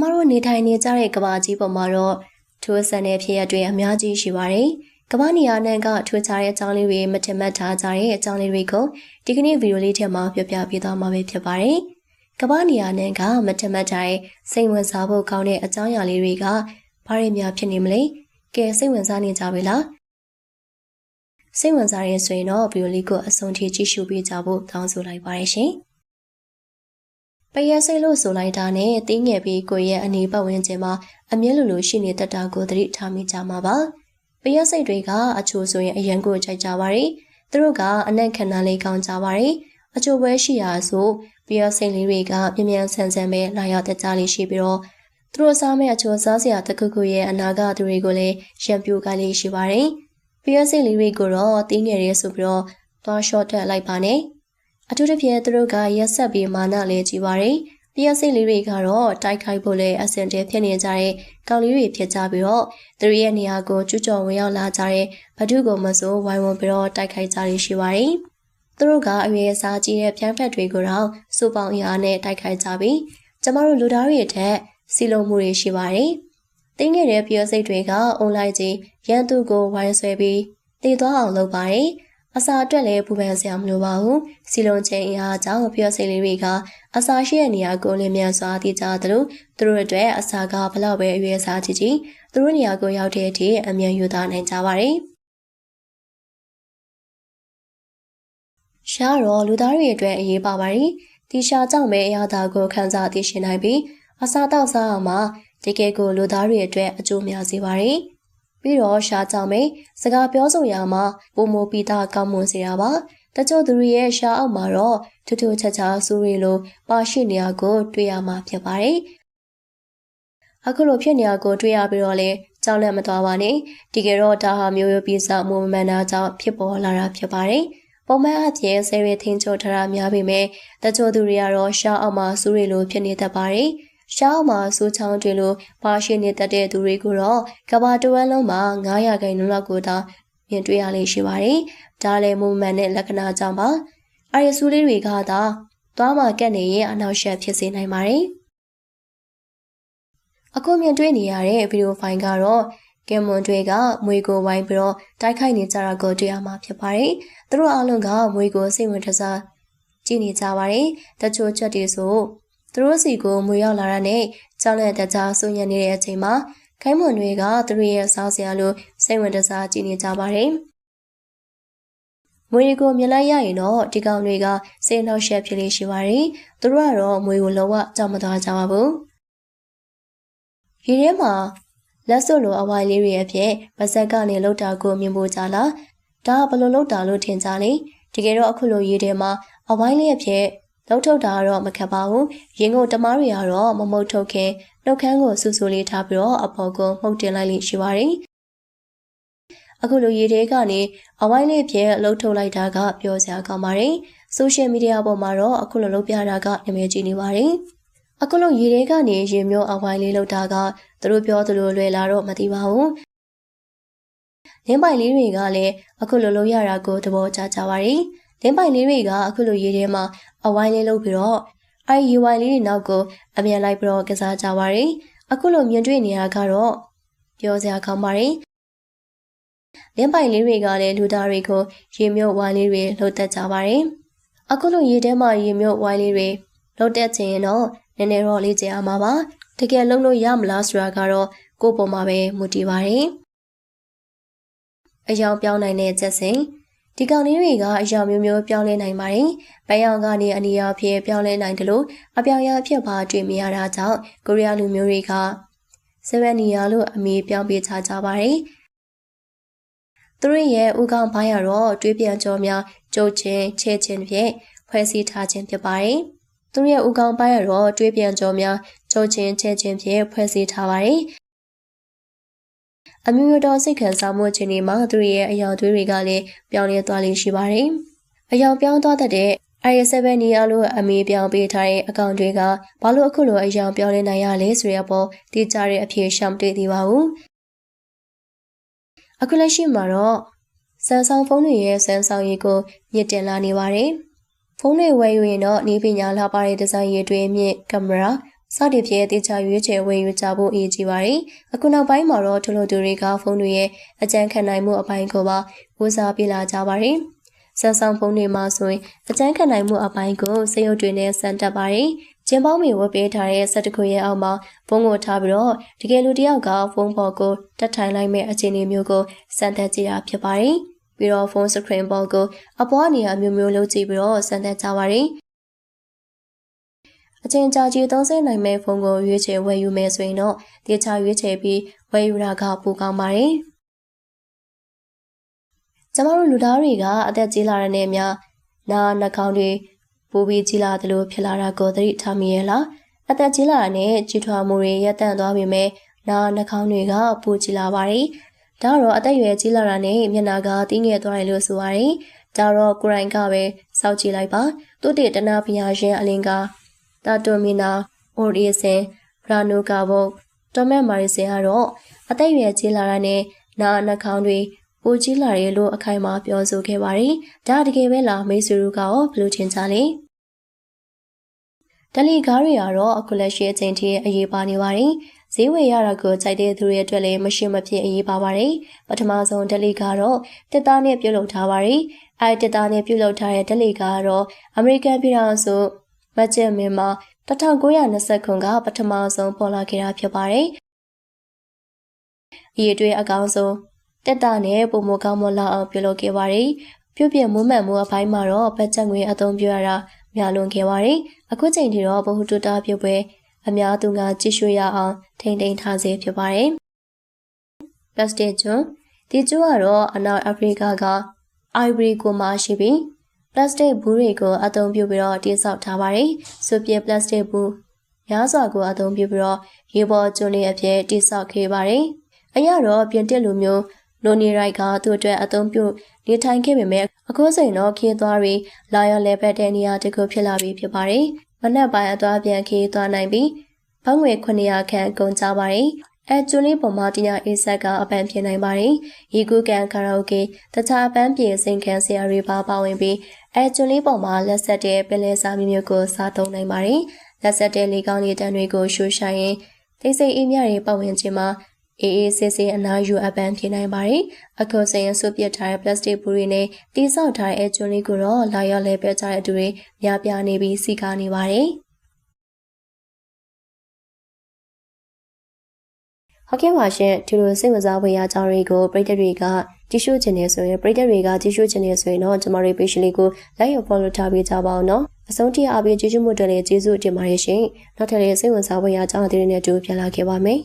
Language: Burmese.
မတို့နေထိုင်နေကြတဲ့ကဘာကြီးပေါ်မှာတော့ထိုးဆန်တဲ့ဖြစ်ရပ်တွေအများကြီးရှိပါတယ်။ကဘာနေရာနဲ့ကထွေးချတဲ့အကြောင်းလေးတွေမထင်မှတ်ထားကြတဲ့အကြောင်းလေးတွေကိုဒီကနေ့ဗီဒီယိုလေးထဲမှာပြောပြပေးသွားမှာပဲဖြစ်ပါတယ်။ကဘာနေရာနဲ့ကမထင်မှတ်ထားတဲ့စိတ်ဝင်စားဖို့ကောင်းတဲ့အကြောင်းအရာလေးတွေကဘာတွေများဖြစ်နေမလဲ။ကဲစိတ်ဝင်စားနေကြပြီလား။စိတ်ဝင်စားရဲဆိုရင်တော့ဗီဒီယိုလေးကိုအဆုံးထိကြည့်ရှုပေးကြဖို့တောင်းဆိုလိုက်ပါတယ်ရှင်။ ပယက်စိတ်လို့ဆိုလိုက်တာနဲ့တင်းငယ်ပြီးကိုရဲ့အနေပတ်ဝန်းကျင်မှာအမြဲလိုလိုရှိနေတတ်တာကိုသတိထားမိကြမှာပါ။ပယက်စိတ်တွေကအချို့ဆိုရင်အရန်ကိုကြိုက်ကြပါတယ်။သူတို့ကအနက်ခဏလေးကောင်းကြပါတယ်။အချို့ပဲရှိရာဆိုပယက်စိတ်လေးတွေကပြင်းပြင်းဆန်ဆန်ပဲလာရောက်တကြလေးရှိပြီးတော့သူတို့စားမဲ့အချို့စားစရာတခုခုရဲ့အနာဂတ်သူတွေကိုလည်းရံပြိုကလေးရှိပါတယ်။ပယက်စိတ်လေးတွေကိုတော့တင်းငယ်ရဲဆိုပြီးတော့သွားရှော့တက်လိုက်ပါနဲ့။ အထူးသဖြင့်သူတို့ကရက်ဆက်ပြီးမာနလေးကြီးပါတယ်။ပြည့်စိတ်လေးတွေကတော့တိုက်ခိုက်ဖို့လည်းအဆင်တည်းဖြစ်နေကြတဲ့ကောင်လေးတွေဖြစ်ကြပြီးတော့သူတို့ရဲ့နေရာကိုကျူးကျော်ဝင်ရောက်လာကြတဲ့ဘဒုကိုမဆိုးဝိုင်းဝန်းပြီးတော့တိုက်ခိုက်ကြရရှိပါတယ်။သူတို့ကအရွယ်အစားကြီးတဲ့ပြိုင်ဖက်တွေကိုတော့စူပေါင်းအရာနဲ့တိုက်ခိုက်ကြပြီးကျမတို့လူသားတွေထက်စီလုံးမှုတွေရှိပါတယ်။တင်းငယ်တဲ့ပြည့်စိတ်တွေကအွန်လိုင်းကြီးရန်သူကိုဝိုင်းဆွဲပြီးတည်သွားအောင်လုပ်ပါတယ်။ အစာအတွက်လည်းပူပန်စရာမလိုပါဘူးစီလုံးချင်းအရာကြောင့်ပြောစိတ်လေးတွေကအစာရှိတဲ့နေရာကိုလင်းမြန်စွာတည်ကြသလိုသူတို့အတွက်အစာကဘလောက်ပဲအရွယ်စားကြည့်ကြည့်သူတို့နေရာကိုရောက်တဲ့အထိအမြန်ယူသားနိုင်ကြပါတယ်ရှားတော့လူသားတွေအတွက်အရေးပါပါတယ်ဒီရှားကြောင့်ပဲအရာသာကိုခံစားသိရှိနိုင်ပြီးအစာတောက်စားအောင်မှာတကယ်ကိုလူသားတွေအတွက်အကျိုးများစေပါတယ်။ ပြီးတော့ရှားကြောင်မိတ်စကားပြောဆိုရမှာပုံမပီတာကောင်းမွန်စေတာပါတချို့သူတွေရဲ့ရှားအောက်မှာတော့ထူးထူးခြားခြားစူးရီလိုပါရှိနေရကို တွေ့ရမှာဖြစ်ပါတယ်အခုလိုဖြစ်နေရကိုတွေ့ရပြီးတော့လေကြောက်လန့်မသွားပါနဲ့ဒီကယ်တော့ဒါဟာမျိုးရိုးပြီးစမူမန်နာကြောင့်ဖြစ်ပေါ်လာတာဖြစ်ပါတယ်ပုံမှန်အဖြစ်ဆယ်ရီထင်းချိုထတာများပေမဲ့တချို့သူတွေကတော့ရှားအောက်မှာစူးရီလိုဖြစ်နေတတ်ပါတယ်။ ရှောင်းမှာစူးချောင်းတွေလိုပါရှိနေတတ်တဲ့သူတွေကိုတော့ကဘာတဝမ်းလုံးမှာ900ခိုင်နှုန်းလောက်ကိုသာမြင်တွေ့ရလိမ့်ရှိပါတယ်။ဒါလည်းမူမှန်တဲ့လက္ခဏာကြောင့်ပါ။အဲဒီစူးလေးတွေကသာသွားမှာကက်နေရင်အနောက်ရှက်ဖြစ်စေနိုင်ပါတယ်။အခုမြင်တွေ့နေရတဲ့ဗီဒီယိုဖိုင်ကတော့ကင်မွန်တွေကမွေကိုဝိုင်းပြီးတော့တိုက်ခိုက်နေကြတာကိုတွေ့ရမှာဖြစ်ပါတယ်။သူတို့အားလုံးကမွေကိုစိတ်ဝင်စားကြည့်နေကြပါတယ်။တချို့ချက်တွေဆို သူတို့စီကိုမွေရောက်လာတာနဲ့ကြောက်လန့်တကြားဆူညံနေတဲ့အချိန်မှာခိုင်းမွန်တွေကသူတို့ရဲ့စားစရာလိုစိတ်ဝင်တစားကြည့်နေကြပါတယ်။မွေကိုမြင်လိုက်ရရင်တော့ဒီကောင်တွေကစိတ်နှောက်ယှက်ဖြစ်လေးရှိပါတယ်။သူတို့ကတော့မွေကိုလောကကြောက်မသွားကြပါဘူး။ရေထဲမှာလက်စွပ်လိုအဝိုင်းလေးတွေအဖြစ်ဗဇက်ကနေလှုပ်တာကိုမြင်ဖို့ကြလား။ဒါကဘလို့လှုပ်တာလို့ထင်ကြလေ။တကယ်တော့အခုလိုရေထဲမှာအဝိုင်းလေးအဖြစ် လောက်ထုတ်တာကတော့မခက်ပါဘူး။ရင်ကိုတမားတွေကတော့မမုတ်ထုတ်ခင်နှုတ်ခမ်းကိုဆူဆူလေးထားပြီးတော့အဖော်ကိုမှုတ်တင်လိုက်လိမ့်ရှိပါတယ်။အခုလိုရေထဲကနေအဝိုင်းလေးဖြင့်လှုပ်ထုတ်လိုက်တာကပြောစရာကောင်းပါတယ်။ဆိုရှယ်မီဒီယာပေါ်မှာတော့အခုလိုလုပ်ပြတာကနာမည်ကြီးနေပါတယ်။အခုလိုရေထဲကနေရေမျိုးအဝိုင်းလေးလှုပ်တာကသူတို့ပြောသလိုလွယ်လာတော့မသိပါဘူး။လင်းပိုင်လေးတွေကလည်းအခုလိုလုပ်ရတာကိုသဘောကျကြပါတယ်။ လင်းပိုင်လေးတွေကအခုလိုရေထဲမှာအဝိုင်းလေးလုပ်ပြီးတော့အဲဒီရေဝိုင်းလေးတွေနောက်ကိုအမြန်လိုက်ပြီးတော့ကစားကြပါတယ်။အခုလိုမြင်တွေ့နေရကတော့ပြောစရာကောင်းပါတယ်။လင်းပိုင်လေးတွေကလည်းလူသားတွေကိုရေမြုပ်ဝိုင်းလေးတွေလှုပ်တက်ကြပါတယ်။အခုလိုရေထဲမှာရေမြုပ်ဝိုင်းလေးတွေလှုပ်တက်ချင်ရင်တော့နည်းနည်းတော့လေးကျင်အောင်ပါပါ။တကယ်လုံးလို့ရမလားဆိုတာကတော့ကိုယ့်ပုံမှာပဲမူတည်ပါတယ်။အယောင်ပြောင်းနိုင်တဲ့ချက်စဉ် ဒီကောင်လေးတွေကအရာမျိုးမျိုးပြောင်းလဲနိုင်ပါတယ်။ပန်းရောင်ကနေအနီရောင်ဖြစ်ပြောင်းလဲနိုင်တယ်လို့အပြောင်ရဖြစ်ပါတွေ့မြင်ရတာကြောင့်ကိုရီးယားလူမျိုးတွေကဆဗန်နီယာလို့အမည်ပြောင်းပေးထားကြပါတယ်။သူတို့ရဲ့ဥကောင်ပိုင်းရတော့တွေးပြန်ကြောများကြုတ်ချင်းချဲချင်းဖြင့်ဖွဲ့စည်းထားခြင်းဖြစ်ပါတယ်။သူတို့ရဲ့ဥကောင်ပိုင်းရတော့တွေးပြန်ကြောများကြုတ်ချင်းချဲချင်းဖြင့်ဖွဲ့စည်းထားပါတယ်။ အမျိုးမျိုးသောစိတ်ခံစားမှုခြင်းတွေမှာသူရဲ့အယောင်သွေးတွေကလည်းပြောင်းလဲသွားလိမ့်ရှိပါတယ်။အယောင်ပြောင်းသွားတဲ့ IS7 နီယာလို့အမေပြောင်းပေးထားတဲ့အကောင့်တွေကဘာလို့အခုလိုအယောင်ပြောင်းလဲနိုင်ရလဲဆိုရပေါ်တိကျတဲ့အဖြေရှောင်တွေ့သေးပါဘူး။အခုလက်ရှိမှာတော့ဆန်ဆောင်ဖုန်းတွေရဲ့ဆန်ဆောင်ရည်ကိုမြင့်တင်လာနေပါတယ်။ဖုန်းတွေဝယ်ယူရင်တော့ဤပညာလှပတဲ့ဒီဇိုင်းရည်တွေမြင့်ကင်မရာ စတင်ဖြင့်တေချာရွေးချယ်ဝယ်ယူကြဖို့အရေးကြီးပါတယ်။အခုနောက်ပိုင်းမှာတော့ထလို့သူတွေကဖုန်းတွေရဲ့အကြံခံနိုင်မှုအပိုင်းကိုပါဦးစားပေးလာကြပါတယ်။ဆန်ဆောင်ဖုန်းတွေမှာဆိုရင်အကြံခံနိုင်မှုအပိုင်းကိုစေရုပ်တွေနဲ့စမ်းတက်ပါတယ်။ကျင်းပေါင်းမီဝတ်ပေးထားတဲ့ဆက်တခုရဲ့အောက်မှာဖုန်းကိုထားပြီးတော့တကယ်လူတယောက်ကဖုန်းပေါ်ကိုတက်ထိုင်လိုက်မဲ့အခြေအနေမျိုးကိုစမ်းသပ်ကြည့်တာဖြစ်ပါတယ်။ပြီးတော့ဖုန်းစခရင်ပေါ်ကိုအပေါ်နေရာမျိုးမျိုးလုပ်ကြည့်ပြီးတော့စမ်းသပ်ကြပါတယ်။ အချင်းကြာကြီးသုံးဆနိုင်မဲ့ဖုန်းကိုရွေးချယ်ဝယ်ယူမယ်ဆိုရင်တော့တခြားရွေးချယ်ပြီးဝယ်ယူတာကပိုကောင်းပါတယ်။ကျမတို့လူသားတွေကအသက်ကြီးလာတဲ့နေ့များနာနှာခေါင်းတွေပိုပြီးကြီးလာသလိုဖြစ်လာတာကိုသတိထားမိရဲ့လားအသက်ကြီးလာတဲ့နဲ့ကြီးထွားမှုတွေရပ်တန့်သွားပြီမဲ့နာနှာခေါင်းတွေကပိုကြီးလာပါတယ်။ဒါတော့အသက်အရွယ်ကြီးလာတာနဲ့မျက်နှာကတင်းငယ်သွားတယ်လို့ဆိုပါတယ်။ဒါတော့ကိုရိုင်းကပဲစောက်ကြည့်လိုက်ပါ။သူတည်တနာဖျားရှင်အလင်က တာတိုမီနာအော်ဒီဆင်ရာနိုကာဘုတ်တော်မက်မာရီဆင်ကတော့အသက်အရွယ်ကြီးလာတာနဲ့နာနှာခေါင်းတွေပိုကြီးလာတယ်လို့အခိုင်အမာပြောဆိုခဲ့ပါတယ်။ဒါတကယ်ပဲလားမိတ်ဆွေတို့ကရောဘယ်လိုထင်ကြလဲ။ဒလီကားတွေကတော့အခုလက်ရှိအချိန်ထိအရေးပါနေပါတယ်။ဈေးဝယ်ရတာကိုကြိုက်တဲ့သူတွေအတွက်လည်းမရှိမဖြစ်အရေးပါပါတယ်။ပထမဆုံးဒလီကတော့တစ်သားနဲ့ပြုတ်လုပ်ထားပါတယ်။အဲတစ်သားနဲ့ပြုတ်လုပ်ထားတဲ့ဒလီကတော့အမေရိကန်ပြည်ထောင်စု မတ်ကျမင်းမှာ1920ခုကပထမဆုံးပေါ်လာခဲ့တာဖြစ်ပါတယ်။အရေးတွေအကောင်းဆုံးတက်တာနဲ့ပုံမကောင်းမလောက်အောင်ပြုလုပ်ခဲ့ပါတယ်။ပြုတ်ပြမွမ်းမံမှုအပိုင်းမှာတော့ဘတ်ဂျက်ငွေအသုံးပြုရတာများလွန်ခဲ့ပါတယ်။အခုချိန်ထိတော့ဘဟုတုတပြုတ်ပွဲအများသူကကြည့်ရှုရအောင်ထိမ့်သိမ်းထားစေဖြစ်ပါတယ်။ပလတ်စတစ်ကျွန်းဒီကျွန်းကတော့အနောက်အာဖရိကကအိုင်ဗရီကိုမှရှိပြီး ပလတ်စတစ်ဘူးတွေကိုအသုံးပြုပြီးတော့တိစောက်ထားပါတယ်။ဆိုပြပလတ်စတစ်ဘူးရားစွာကိုအသုံးပြုပြီးတော့ရေပေါ်ကျွန်းလေးအဖြစ်တိစောက်ခဲ့ပါတယ်။အရတော့ပြင်တစ်လိုမျိုးလိုနီရိုက်ကသူ့အတွက်အသုံးပြုနေထိုင်ခဲ့ပေမဲ့အခုဆိုရင်တော့ခေးသွားတွေလာရောက်လဲပတ်တဲ့နေရာတခုဖြစ်လာပြီဖြစ်ပါတယ်။မနက်ပိုင်းအသွားပြန်ခေးသွားနိုင်ပြီးဘငွေ900ခန့်ကုန်ကြပါတယ်။ အဲကျွန်းလေးပေါ်မှာတင်ညာအေးဆက်ကအပန်းပြနိုင်ပါတယ်။ရီကူကန်ကာရာအိုကေတခြားအပန်းပြေစိန်ခံဆရာတွေပါပါဝင်ပြီးအဲကျွန်းလေးပေါ်မှာလက်ဆက်တဲ့ပင်လယ်စာမျိုးမျိုးကိုစားသုံးနိုင်ပါတယ်။လက်ဆက်တဲ့လေကောင်းလေတန်းတွေကိုရှိုးရှာရင်သိစိတ်အေးမြတွေပတ်ဝန်းကျင်မှာအေးအေးဆေးဆေးအနားယူအပန်းဖြစ်နိုင်ပါတယ်။အခုစရင်ဆုပ်ပစ်ထားတဲ့ပလတ်စတစ်ဘူးတွေနဲ့တိဆောက်ထားတဲ့အဲကျွန်းလေးကိုတော့လာရောက်လဲပြကြတဲ့သူတွေများပြားနေပြီးစီကားနေပါတယ်။ ဟုတ်ကဲ့ပါရှင်ဒီလိုစိတ်ဝင်စားဖွယ်ရာအကြောင်းတွေကိုပရိသတ်တွေကကြည့်ရှုချင်နေဆိုရင်ပရိသတ်တွေကကြည့်ရှုချင်နေဆိုရင်တော့ကျမတို့ page လေးကို like ရ follow ထားပေးကြပါအောင်နော်အဆုံးထိအားပေးကြည့်ရှုမှုတွေလည်းကျေးဇူးတင်ပါတယ်ရှင်နောက်ထပ်လည်းစိတ်ဝင်စားဖွယ်ရာအကြောင်းအသေးတွေနဲ့တူပြန်လာခဲ့ပါမယ်